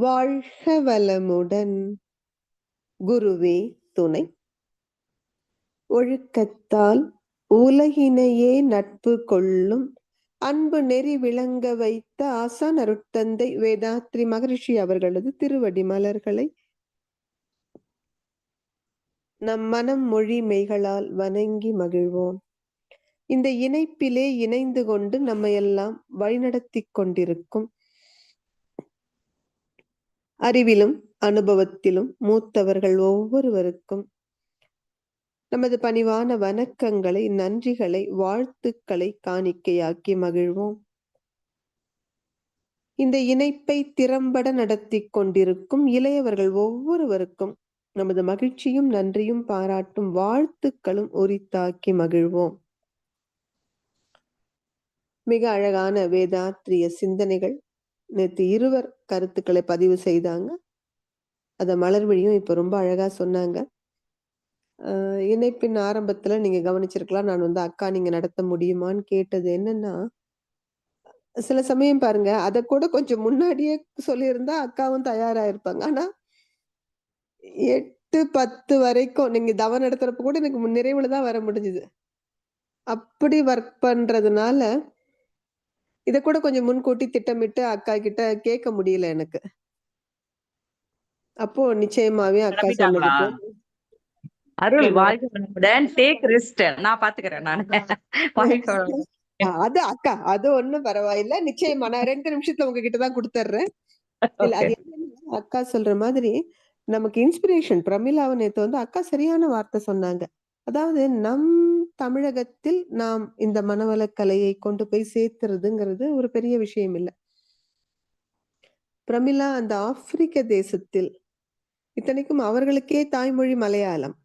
வாழ்க வளமுடன் குருவே துணை. ஒழுக்கத்தால் உலகினையே நட்பு கொள்ளும். அன்பு நெறி விளங்க வைத்த ஆசான் அருட்தந்தை வேதாத்ரி மகரிஷி அவர்களது திருவடி மலர்களை. நம் மனம் மொழி மெய்களால் வணங்கி மகிழ்வோம். இந்த இணைப்பிலே இணைந்து கொண்டு நம்மையெல்லாம் வழிநடத்தி கொண்டிருக்கும். அறிவிலும் அனுபவத்திலும் மூத்தவர்கள் ஒவ்வொருவருக்கும் நமது பணிவான வணக்கங்களை நன்றிகளை வாழ்த்துக்களை காணிக்கையாக்கி மகிழ்வோம். இந்த இணைப்பை திறம்பட நடத்தி கொண்டிருக்கும் இளையவர்கள் ஒவ்வொருவருக்கும் நமது மகிழ்ச்சியும் நன்றியும் பாராட்டும் வாழ்த்துக்களும் உரித்தாக்கி மகிழ்வோம். மிக அழகான வேதாத்திரிய சிந்தனைகள் நேற்று இருவர் கருத்துக்களை பதிவு செய்தாங்க. அத மலர்விழியும் இப்ப ரொம்ப அழகா சொன்னாங்க. இணைப்பின் ஆரம்பத்துல நீங்க கவனிச்சிருக்கலாம். நான் வந்து அக்கா நீங்க நடத்த முடியுமான்னு கேட்டது என்னன்னா சில சமயம் பாருங்க அதை கூட கொஞ்சம் முன்னாடியே சொல்லியிருந்தா அக்காவும் தயாரா இருப்பாங்க. ஆனா எட்டு பத்து வரைக்கும் நீங்க தவம் நடத்துறப்ப கூட எனக்கு நிறைவுல தான் வர முடிஞ்சுது. அப்படி ஒர்க் பண்றதுனால இத கூட கொஞ்சம் முன்கூட்டி திட்டமிட்டு அக்கா கிட்ட கேட்க முடியல எனக்கு. அப்போ நிச்சயமாவே அக்கா சொன்னதுக்கு அருள் வாழ்க வளமுடன் டேக் ரெஸ்ட் நான் பாத்துக்கிறேன் நான். அது அக்கா அது ஒண்ணும் பரவாயில்ல. நிச்சயமா நான் ரெண்டு நிமிஷத்துல உங்ககிட்ட தான் கொடுத்துட்றேன் இல்ல அது அக்கா சொல்ற மாதிரி நமக்கு இன்ஸ்பிரேஷன் பிரமிளாவை நேத்து வந்து அக்கா சரியான வார்த்தை சொன்னாங்க. அதாவது நம் தமிழகத்தில் நாம் இந்த மனவளக்கலையை கலையை கொண்டு போய் சேர்த்துறதுங்கிறது ஒரு பெரிய விஷயம் இல்லை. பிரமிளா அந்த ஆப்பிரிக்க தேசத்தில் இத்தனைக்கும் அவர்களுக்கே தாய்மொழி மலையாளம்.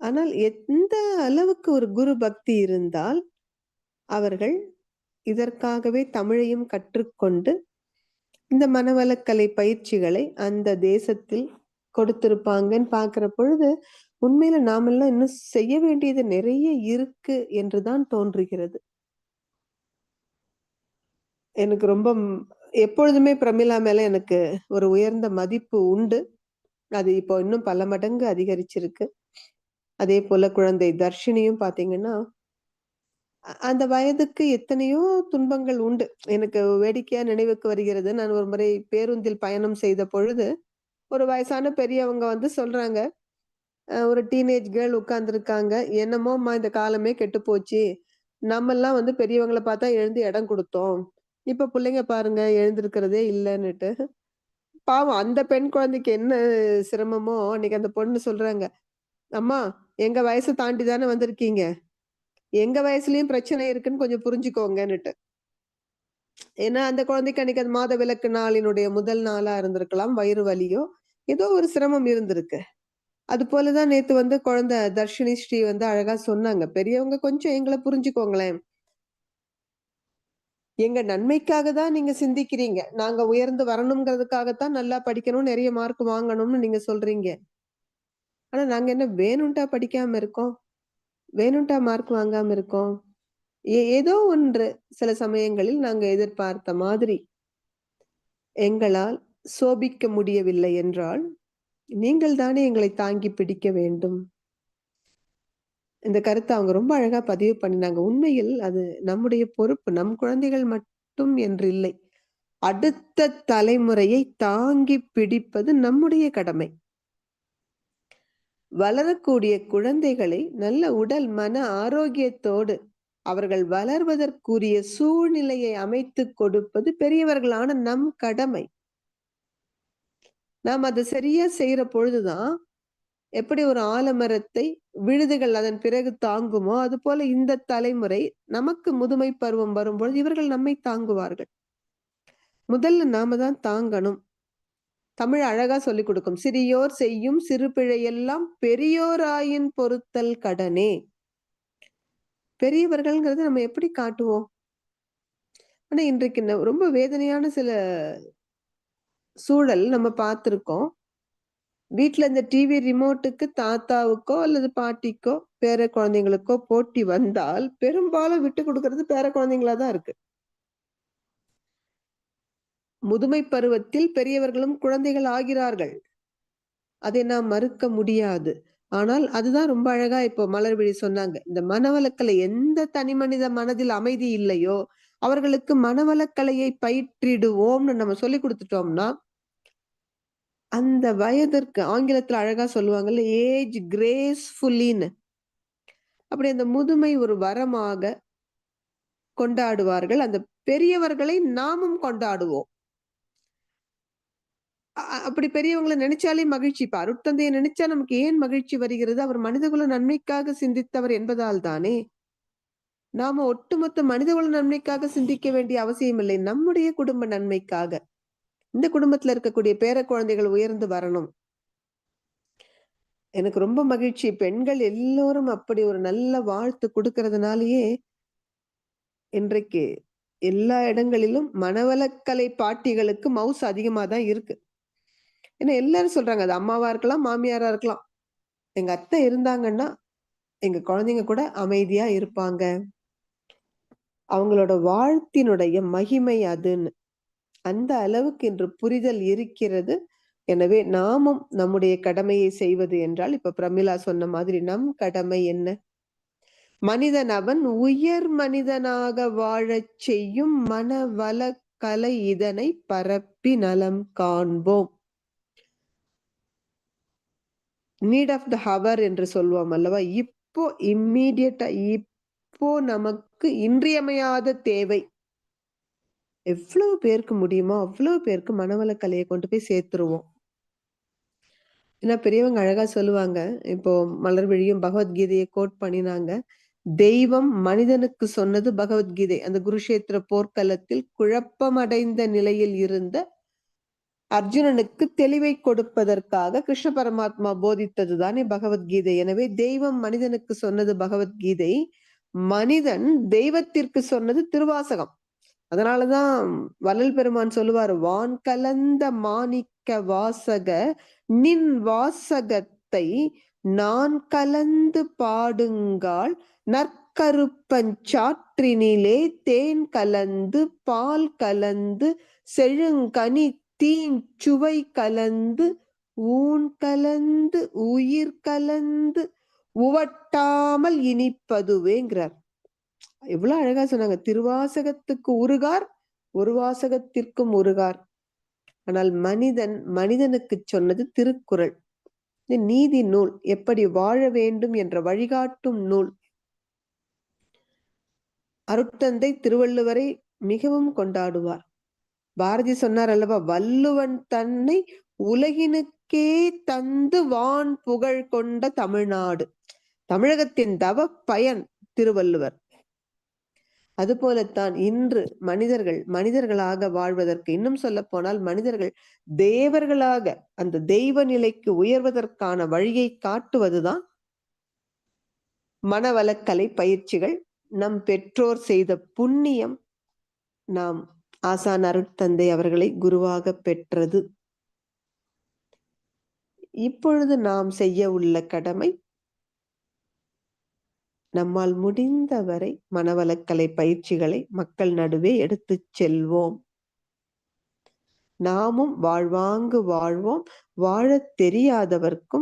ஆனால் எந்த அளவுக்கு ஒரு குரு பக்தி இருந்தால் அவர்கள் இதற்காகவே தமிழையும் கற்றுக்கொண்டு இந்த மனவளக்கலை பயிற்சிகளை அந்த தேசத்தில் கொடுத்திருப்பாங்கன்னு பாக்குற பொழுது உண்மையில நாமெல்லாம் இன்னும் செய்ய வேண்டியது நிறைய இருக்கு என்றுதான் தோன்றுகிறது. எனக்கு ரொம்ப எப்பொழுதுமே பிரமிளா மேல எனக்கு ஒரு உயர்ந்த மதிப்பு உண்டு. அது இப்போ இன்னும் பல மடங்கு அதிகரிச்சிருக்கு. அதே போல குழந்தை தர்ஷினியும் பாத்தீங்கன்னா அந்த வயதுக்கு எத்தனையோ துன்பங்கள் உண்டு. எனக்கு வேடிக்கையா நினைவுக்கு வருகிறது. நான் ஒரு முறை பேருந்தில் பயணம் செய்த பொழுது ஒரு வயசான பெரியவங்க வந்து சொல்றாங்க ஒரு டீனேஜ் கேர்ள் உட்கார்ந்துருக்காங்க என்னமோம்மா இந்த காலமே கெட்டு போச்சு நம்மெல்லாம் வந்து பெரியவங்களை பார்த்தா எழுந்து இடம் கொடுத்தோம் இப்ப பிள்ளைங்க பாருங்க எழுந்திருக்கிறதே இல்லைன்னுட்டு. பாவம் அந்த பெண் குழந்தைக்கு என்ன சிரமமோ அன்னைக்கு அந்த பொண்ணு சொல்றாங்க அம்மா எங்க வயசை தாண்டி தானே வந்திருக்கீங்க எங்க வயசுலயும் பிரச்சனை இருக்குன்னு கொஞ்சம் புரிஞ்சுக்கோங்கன்னுட்டு. ஏன்னா அந்த குழந்தைக்கு அன்னைக்கு அந்த மாத விளக்கு நாளினுடைய முதல் நாளா இருந்திருக்கலாம் வயிறு வலியோ ஏதோ ஒரு சிரமம் இருந்திருக்கு. அது போலதான் நேத்து வந்து குழந்தை தர்ஷினி ஸ்ரீ வந்து அழகா சொன்னாங்க. பெரியவங்க கொஞ்சம் எங்களை புரிஞ்சுக்கோங்களேன். எங்க நன்மைக்காக தான் நீங்க சிந்திக்கிறீங்க. நாங்க உயர்ந்து வரணுங்கிறதுக்காகத்தான் நல்லா படிக்கணும் நிறைய மார்க் வாங்கணும்னு நீங்க சொல்றீங்க. ஆனா நாங்க என்ன வேணும்ட்டா படிக்காம இருக்கோம்? வேணும்ட்டா மார்க் வாங்காம இருக்கோம்? ஏதோ ஒன்று சில சமயங்களில் நாங்க எதிர்பார்த்த மாதிரி. எங்களால் சோபிக்க முடியவில்லை என்றால் நீங்கள் தானே எங்களை தாங்கி பிடிக்க வேண்டும்? இந்த கருத்தை அவங்க ரொம்ப அழகா பதிவு பண்ணினாங்க. உண்மையில் அது நம்முடைய பொறுப்பு. நம் குழந்தைகள் மட்டும் என்று இல்லை. அடுத்த தலைமுறையை தாங்கி பிடிப்பது நம்முடைய கடமை. வளரக்கூடிய குழந்தைகளை நல்ல உடல் மன ஆரோக்கியத்தோடு அவர்கள் வளர்வதற்குரிய சூழ்நிலையை அமைத்து கொடுப்பது பெரியவர்களான நம் கடமை. நாம் அதை சரியா செய்யற பொழுதுதான் எப்படி ஒரு ஆலமரத்தை விழுதுகள் அதன் பிறகு தாங்குமோ அது போல இந்த தலைமுறை நமக்கு முதுமை பருவம் வரும்பொழுது இவர்கள் நம்மை தாங்குவார்கள். முதல்ல நாம தான் தாங்கணும். தமிழ் அழகா சொல்லிக் கொடுக்கும். சிறியோர் செய்யும் சிறு பிழையெல்லாம் பெரியோராயின் பொருத்தல் கடனே. பெரியவர்கள்ங்கிறத நம்ம எப்படி காட்டுவோம்? ஆனா இன்றைக்கு ரொம்ப வேதனையான சில சூழல் நம்ம பார்த்துருக்கோம். வீட்டுல இந்த டிவி ரிமோட்டுக்கு தாத்தாவுக்கோ அல்லது பாட்டிக்கோ பேர குழந்தைங்களுக்கோ போட்டி வந்தால் பெரும்பாலும் விட்டு கொடுக்கறது பேர குழந்தைங்களா தான் இருக்கு. முதுமை பருவத்தில் பெரியவர்களும் குழந்தைகள் ஆகிறார்கள். அதை நாம் மறுக்க முடியாது. ஆனால் அதுதான் ரொம்ப அழகா இப்போ மலர்விழி சொன்னாங்க. இந்த மனவளக்கலை எந்த தனி மனித மனதில் அமைதி இல்லையோ அவர்களுக்கு மனவளக்கலையை பயிற்றிடுவோம்னு நம்ம சொல்லி கொடுத்துட்டோம்னா அந்த வயதிற்கு ஆங்கிலத்துல அழகா சொல்லுவாங்கல்ல ஏஜ் கிரேஸ்ஃபுல்லின்னு அப்படி அந்த முதுமை ஒரு வரமாக கொண்டாடுவார்கள். அந்த பெரியவர்களை நாமும் கொண்டாடுவோம். அப்படி பெரியவங்களை நினைச்சாலே மகிழ்ச்சி. இப்ப அருட்தந்தையை நினைச்சா நமக்கு ஏன் மகிழ்ச்சி வருகிறது? அவர் மனிதகுல நன்மைக்காக சிந்தித்தவர் என்பதால் தானே. நாம ஒட்டுமொத்த மனிதகுல நன்மைக்காக சிந்திக்க வேண்டிய அவசியம் இல்லை. நம்முடைய குடும்ப நன்மைக்காக. இந்த குடும்பத்துல இருக்கக்கூடிய பேர குழந்தைகள் உயர்ந்து வரணும். எனக்கு ரொம்ப மகிழ்ச்சி. பெண்கள் எல்லோரும் அப்படி ஒரு நல்ல வாழ்த்து கொடுக்கறதுனாலயே இன்றைக்கு எல்லா இடங்களிலும் மனவளக்கலை பாட்டிகளுக்கு மவுஸ் அதிகமா தான் இருக்கு. ஏன்னா எல்லாரும் சொல்றாங்க அது அம்மாவா இருக்கலாம் மாமியாரா இருக்கலாம். எங்க அத்தை இருந்தாங்கன்னா எங்க குழந்தைங்க கூட அமைதியா இருப்பாங்க. அவங்களோட வாழ்த்தினுடைய மகிமை அதுன்னு. அந்த அளவுக்கு இன்று புரிதல் இருக்கிறது. எனவே நாமும் நம்முடைய கடமையை செய்வது என்றால் இப்ப பிரமிளா சொன்ன மாதிரி நம் கடமை என்ன? மனிதன் அவன் உயர் மனிதனாக வாழச் செய்யும் மனவள கலை இதனை பரப்பி நலம் காண்போம். நீட் ஆஃப் த ஹவர் என்று சொல்லுவோம் அல்லவா? இப்போ இம்மீடியட்டா இப்போ நமக்கு இன்றியமையாத தேவை. எவ்வளவு பேருக்கு முடியுமோ அவ்வளவு பேருக்கு மனவள கலையை கொண்டு போய் சேர்த்துருவோம். ஏன்னா பெரியவங்க அழகா சொல்லுவாங்க இப்போ மலர்விழியும் பகவத்கீதையை கோட் பண்ணினாங்க. தெய்வம் மனிதனுக்கு சொன்னது பகவத்கீதை. அந்த குருஷேத்திர போர்க்களத்தில் குழப்பமடைந்த நிலையில் இருந்த அர்ஜுனனுக்கு தெளிவை கொடுப்பதற்காக கிருஷ்ண பரமாத்மா போதித்தது தானே பகவத்கீதை. எனவே தெய்வம் மனிதனுக்கு சொன்னது பகவத்கீதை. மனிதன் தெய்வத்திற்கு சொன்னது திருவாசகம். அதனாலதான் வள்ளல் பெருமான் சொல்லுவார் வான் கலந்த மாணிக்க வாசக நின் வாசகத்தை நான் கலந்து பாடுங்கால் நற்கருப்பஞ்சாற்றினிலே தேன் கலந்து பால் கலந்து செழுங்கனி தீன் சுவை கலந்து ஊன் கலந்து உயிர் கலந்து உவட்டாமல் இனிப்பதுவேங்கிறார். எவ்வளவு அழகா சொன்னாங்க. திருவாசகத்துக்கு உருகார் ஒரு வாசகத்திற்கும் உருகார். ஆனால் மனிதன் மனிதனுக்கு சொன்னது திருக்குறள். நீதி நூல். எப்படி வாழ வேண்டும் என்ற வழிகாட்டும் நூல். அருட்தந்தை திருவள்ளுவரை மிகவும் கொண்டாடுவார். பாரதி சொன்னார் அல்லவா வள்ளுவன் தன்னை உலகினுக்கே தந்து வான் புகழ் கொண்ட தமிழ்நாடு. தமிழகத்தின் தவ பயன் திருவள்ளுவர். அதுபோலத்தான் இன்று மனிதர்கள் மனிதர்களாக வாழ்வதற்கு இன்னும் சொல்ல போனால் மனிதர்கள் தேவர்களாக அந்த தெய்வ நிலைக்கு உயர்வதற்கான வழியை காட்டுவதுதான் மனவளக்கலை பயிற்சிகள். நம் பெற்றோர் செய்த புண்ணியம் நாம் ஆசான் அருட்தந்தை அவர்களை குருவாக பெற்றது. இப்பொழுது நாம் செய்ய உள்ள கடமை நம்மால் முடிந்தவரை மனவளக்கலை பயிற்சிகளை மக்கள் நடுவே எடுத்து செல்வோம். நாமும் வாழ்வாங்கு வாழ்வோம். வாழத் தெரியாதவர்க்கும்